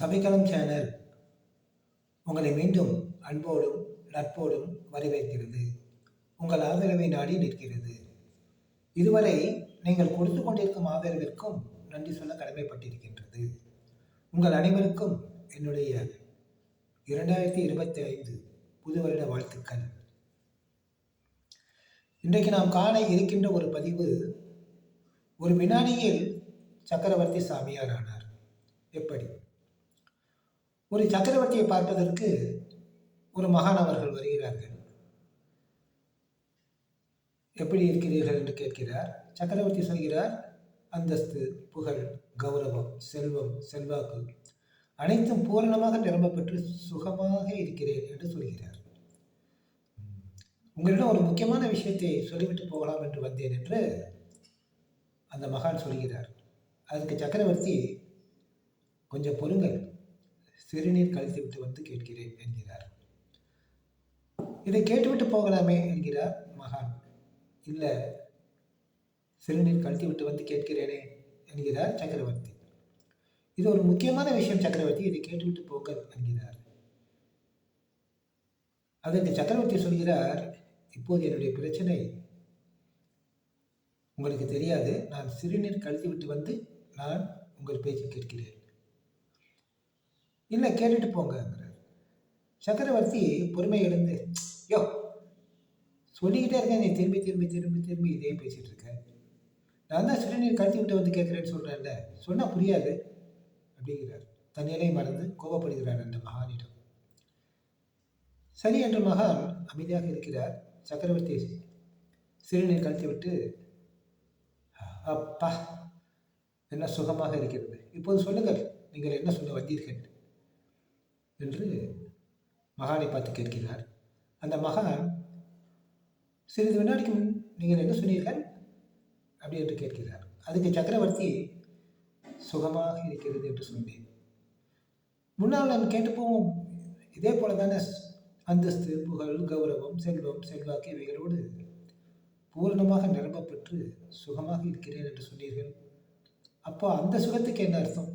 சபைக்களம் channel உங்களை மீண்டும் அன்போடும் நட்போடும் வரவேற்கிறது. உங்கள் ஆதரவை நாடி நிற்கிறது. இதுவரை நீங்கள் கொடுத்து கொண்டிருக்கும் ஆதரவிற்கும் நன்றி சொல்ல கடமைப்பட்டிருக்கின்றது. உங்கள் அனைவருக்கும் என்னுடைய இரண்டாயிரத்தி இருபத்தி ஐந்து புது வருட வாழ்த்துக்கள். இன்றைக்கு நாம் காண இருக்கின்ற ஒரு பதிவு ஒரு வினாடியில் சக்கரவர்த்தி சாமியார் ஆனார். எப்படி? ஒரு சக்கரவர்த்தியை பார்ப்பதற்கு ஒரு மகான் அவர்கள் வருகிறார்கள். எப்படி இருக்கிறீர்கள்? என்று கேட்கிறார். சக்கரவர்த்தி சொல்கிறார் அந்தஸ்து புகழ் கௌரவம் செல்வம் செல்வாக்கு அனைத்தும் பூரணமாக நிரம்ப பெற்று சுகமாக இருக்கிறேன் என்று சொல்கிறார். உங்களிடம் ஒரு முக்கியமான விஷயத்தை சொல்லிவிட்டு போகலாம் என்று வந்தேன் என்று அந்த மகான் சொல்கிறார். அதற்கு சக்கரவர்த்தி கொஞ்சம் பொறுங்கள். சிறுநீர் கழித்து விட்டு வந்து கேட்கிறேன் என்கிறார். இதை கேட்டுவிட்டு போகலாமே என்கிறார் மகான். இல்லை சிறுநீர் கழித்து விட்டு வந்து கேட்கிறேனே என்கிறார் சக்கரவர்த்தி. இது ஒரு முக்கியமான விஷயம் சக்கரவர்த்தி இதை கேட்டுவிட்டு போக என்கிறார். அதற்கு சக்கரவர்த்தி சொல்கிறார் இப்போது என்னுடைய பிரச்சனை உங்களுக்கு தெரியாது. நான் சிறுநீர் கழித்து விட்டு வந்து நான் உங்கள் பேச்சு கேட்கிறேன். இல்லை கேட்டுட்டு போங்கிறார் சக்கரவர்த்தி பொறுமை எழுந்து யோ சொல்லிக்கிட்டே இருக்கேன் நீ திரும்பி திரும்பி திரும்பி திரும்பி இதே பேசிகிட்டு இருக்கேன் நான் தான் சிறுநீர் கழுத்தி விட்டு வந்து கேட்குறேன்னு சொல்கிறேன்ல சொன்னால் புரியாது அப்படிங்கிறார். தன்னிலை மறந்து கோபப்படுகிறார் அந்த மகானிடம். சரி என்ற மகான் அமைதியாக இருக்கிறார். சக்கரவர்த்தி சிறுநீர் கழுத்தி விட்டு அப்பா என்ன சுகமாக இருக்கிறது. இப்போது சொல்லுங்கள் நீங்கள் என்ன சொல்ல வந்தீர்கள்? என்று மகானை பார்த்து கேட்கிறார். அந்த மகான் சிறிது வினாடிக்கு முன் நீங்கள் என்ன சொன்னீர்கள்? அப்படி என்று கேட்கிறார். அதுக்கு சக்கரவர்த்தி சுகமாக இருக்கிறது என்று சொன்னேன். முன்னால் நான் கேட்டுப்போவோம் இதே போல தானே அந்தஸ்து புகழ் கௌரவம் செல்வம் செல்வாக்கு இவைகளோடு பூரணமாக நிரம்பப்பெற்று சுகமாக இருக்கிறேன் என்று சொன்னீர்கள். அப்போ அந்த சுகத்துக்கு என்ன அர்த்தம்?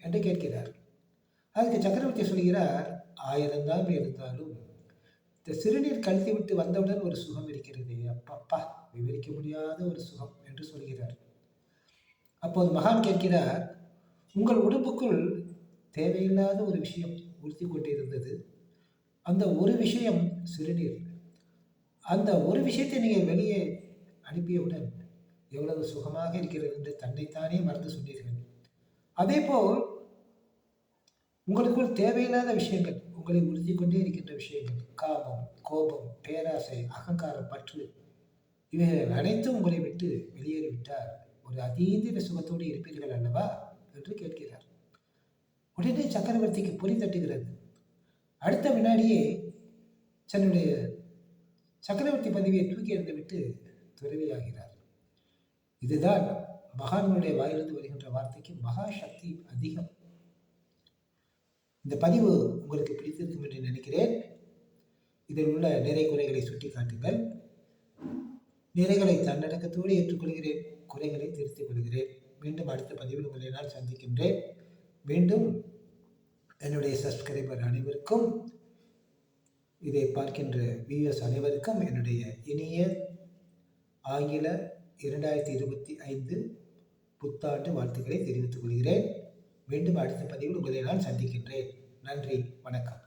என்று கேட்கிறார். அதுக்கு சக்கரவர்த்தி சொல்கிறார் ஆயிரம் தான் இருந்தாலும் இந்த சிறுநீர் கழுத்தி விட்டு வந்தவுடன் ஒரு சுகம் இருக்கிறது. அப்பப்பா விவரிக்க முடியாத ஒரு சுகம் என்று சொல்கிறார். அப்போது மகான் கேட்கிறார் உங்கள் உடம்புக்குள் தேவையில்லாத ஒரு விஷயம் உறுத்தி கொண்டிருந்தது. அந்த ஒரு விஷயம் சிறுநீர். அந்த ஒரு விஷயத்தை நீங்கள் வெளியே அனுப்பியவுடன் எவ்வளவு சுகமாக இருக்கிறது என்று தன்னைத்தானே மறந்து சொன்னீர்கள். அதே போல் உங்களுக்குள் தேவையில்லாத விஷயங்கள் உங்களை உறுதி கொண்டே இருக்கின்ற விஷயங்கள் காமம் கோபம் பேராசை அகங்காரம் பற்று இவைகள் அனைத்தும் உங்களை விட்டு வெளியேறிவிட்டால் ஒரு அதீந்திர சுகத்தோடு இருப்பீர்கள் அல்லவா என்று கேட்கிறார். உடனே சக்கரவர்த்திக்கு பொறி தட்டுகிறது. அடுத்த வினாடியே தன்னுடைய சக்கரவர்த்தி பதவியை தூக்கி எறிந்துவிட்டு துறவியாகிறார். இதுதான் மகான்களுடைய வாயிலிருந்து வருகின்ற வார்த்தைக்கு மகா சக்தி அதிகம். இந்த பதிவு உங்களுக்கு பிடித்திருக்கும் என்று நினைக்கிறேன். இதில் உள்ள நிறை குறைகளை சுட்டி காட்டுங்கள் நிறைகளை தன்னடக்கத்தோடு ஏற்றுக்கொள்கிறேன். குறைகளை திருத்திக் கொள்கிறேன். மீண்டும் அடுத்த பதிவில் உங்களை நான் சந்திக்கின்றேன். மீண்டும் என்னுடைய சப்ஸ்கிரைபர் அனைவருக்கும் இதை பார்க்கின்ற வியூஎஸ் அனைவருக்கும் என்னுடைய இனிய ஆங்கில இரண்டாயிரத்தி இருபத்தி ஐந்து புத்தாண்டு வாழ்த்துக்களை தெரிவித்துக் கொள்கிறேன். மீண்டும் அடுத்த பதிவில் உங்களை நான் சந்திக்கின்றேன். நன்றி வணக்கம்.